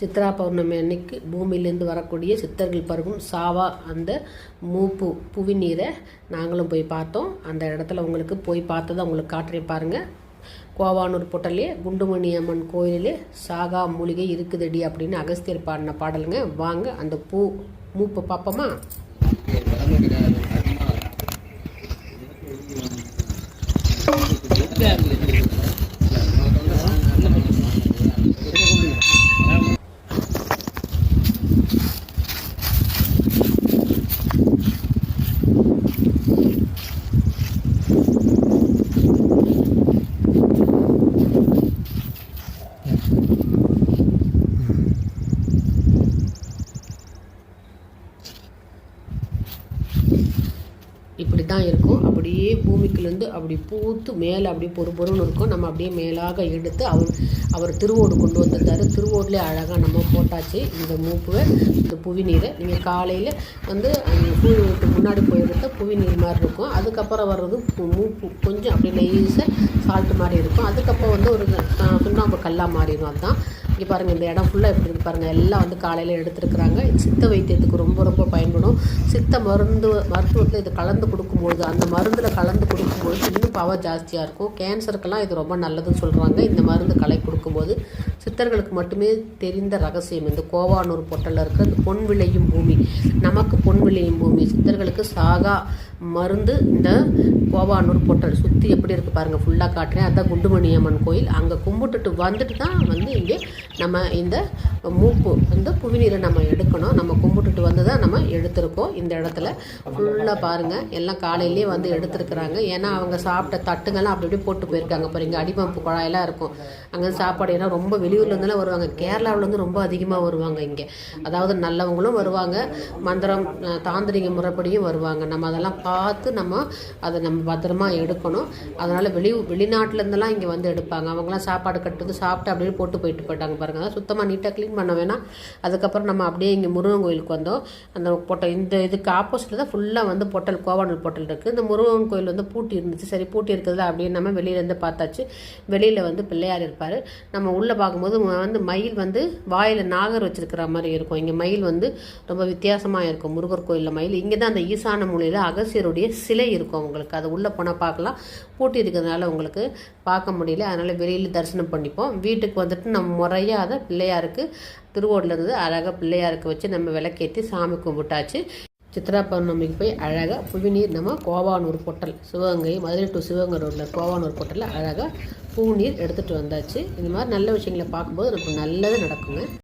சித்ரா பௌர்ணமி அன்னைக்கு பூமியிலேருந்து வரக்கூடிய சித்தர்கள் பருகும் சாவா அந்த மூப்பு புவி நீரை நாங்களும் போய் பார்த்தோம். அந்த இடத்துல உங்களுக்கு போய் பார்த்ததை உங்களுக்கு காட்டுறேன் பாருங்கள் கோவானூர் புட்டலே குண்டுமணி அம்மன் கோயிலே சாகா மூலிகை இருக்குதடி அப்படின்னு அகஸ்தியர் பாடின பாடலுங்க. வாங்க அந்த பூ மூப்பை பார்ப்போமா? இப்படி தான் இருக்கும். அப்படியே பூமிக்குலேருந்து அப்படி பூத்து மேலே அப்படியே பொறு பொறுன்னு இருக்கும். நம்ம அப்படியே மேலாக எடுத்து அவர் அவர் திருவோடு கொண்டு வந்திருந்தாரு. திருவோட்லேயே அழகாக நம்ம போட்டாச்சு. இந்த மூப்புவை இந்த புவி நீரை நீங்கள் காலையில் வந்து அந்த முன்னாடி போயிருந்த புவி நீர் மாதிரி இருக்கும். அதுக்கப்புறம் வர்றது மூப்பு. கொஞ்சம் அப்படியே லேசாக சால்ட் மாதிரி இருக்கும். அதுக்கப்புறம் வந்து ஒரு சுண்ணாம்பு கல்லாக மாறிடும். அதுதான் இங்கே பாருங்கள் இந்த இடம் ஃபுல்லாக எப்படி இருக்கு பாருங்கள் எல்லாம் வந்து காலையில் எடுத்துருக்குறாங்க. சித்த வைத்தியத்துக்கு ரொம்ப ரொம்ப பயன்படும் சித்த மருந்து மருத்துவத்தில் இது கலந்து கொடுக்கும்பொழுது அந்த மருந்தில் கலந்து கொடுக்கும்பொழுது இன்னும் பவர் ஜாஸ்தியாக இருக்கும். கேன்சருக்கெல்லாம் இது ரொம்ப நல்லதுன்னு சொல்கிறாங்க இந்த மருந்து கலை கொடுக்கும்போது சித்தர்களுக்கு மட்டுமே தெரிந்த ரகசியம் இந்த கோவானூர் பொட்டலில் இருக்கிற இந்த பொன் விளையும் பூமி. நமக்கு பொன் விளையும் பூமி. சித்தர்களுக்கு சாகா மருந்து இந்த கோவானூர் போட்டல் சுற்றி எப்படி இருக்குது பாருங்கள் ஃபுல்லாக காட்டுறேன். அதான் குண்டுமணி அம்மன் கோயில். அங்கே கும்பிட்டுட்டு வந்துட்டு தான் வந்து இங்கே நம்ம இந்த மூப்பு இந்த புவிநீரை நம்ம எடுக்கணும். நம்ம கும்பிட்டுட்டு வந்து தான் நம்ம எடுத்திருக்கோம் இந்த இடத்துல. ஃபுல்லாக பாருங்கள் எல்லாம் காலையிலேயே வந்து எடுத்துருக்குறாங்க. ஏன்னா அவங்க சாப்பிட்ட தட்டுங்கெல்லாம் அப்படி அப்படியே போட்டு போயிருக்காங்க பாருங்க. அடிப்பம்பு குழாயெல்லாம் இருக்கும். அங்கே சாப்பாடு ஏன்னா ரொம்ப வெளியூர்லேருந்துலாம் வருவாங்க. கேரளாவிலேருந்து ரொம்ப அதிகமாக வருவாங்க இங்கே. அதாவது நல்லவங்களும் வருவாங்க. மந்திரம் தாந்திரிக முறைப்படியும் வருவாங்க. நம்ம அதெல்லாம் பார்த்து நம்ம அதை நம்ம பத்திரமா எடுக்கணும். அதனால் வெளி வெளிநாட்டிலேருந்தெல்லாம் இங்கே வந்து எடுப்பாங்க. அவங்களாம் சாப்பாடு கட்டுறது சாப்பிட்டு அப்படியே போட்டு போயிட்டு போயிட்டாங்க பாருங்கள் அதான் சுத்தமாக நீட்டாக க்ளீன் பண்ண வேணாம். அதுக்கப்புறம் நம்ம அப்படியே இங்கே முருகன் கோயிலுக்கு வந்தோம். அந்த பொட்டல் இந்த இதுக்கு ஆப்போசிட்டில் தான் ஃபுல்லாக வந்து பொட்டல் கோவானல் பொட்டல் இருக்குது இந்த முருகன் கோயில் வந்து பூட்டி இருந்துச்சு. சரி பூட்டி இருக்கிறதுல அப்படியே நம்ம வெளியிலேருந்து பார்த்தாச்சு. வெளியில் வந்து பிள்ளையார் இருப்பார். நம்ம உள்ளே பார்க்கும்போது வந்து மயில் வந்து வாயில் நாகர் வச்சிருக்கிற மாதிரி இருக்கும். இங்கே மயில் வந்து ரொம்ப வித்தியாசமாக இருக்கும். முருகர் கோயிலில் மயில். இங்கே தான் அந்த ஈசான மூலையில் அகசியருடைய சிலை இருக்கும் உங்களுக்கு அது உள்ளே போனால் பார்க்கலாம். பூட்டி இருக்கிறதுனால உங்களுக்கு பார்க்க முடியல. அதனால் வெளியில் தரிசனம் பண்ணிப்போம். வீட்டுக்கு வந்துட்டு நம்ம முறையாக அதை பிள்ளையாருக்கு திருவோடில் இருந்து அழகாக பிள்ளையாருக்கு வச்சு நம்ம விளக்கேற்றி சாமி கும்பிட்டாச்சு. சித்ரா பௌர்ணமிக்கு போய் அழகாக புவிநீர் நம்ம கோவானூர் பொட்டல் சிவகங்கை மதுரை டு சிவகங்கை ரோட்டில் கோவானூர் பொட்டலில் அழகாக பூநீர் எடுத்துகிட்டு வந்தாச்சு. இந்த மாதிரி நல்ல விஷயங்களை பார்க்கும்போது நமக்கு நல்லது நடக்குங்க.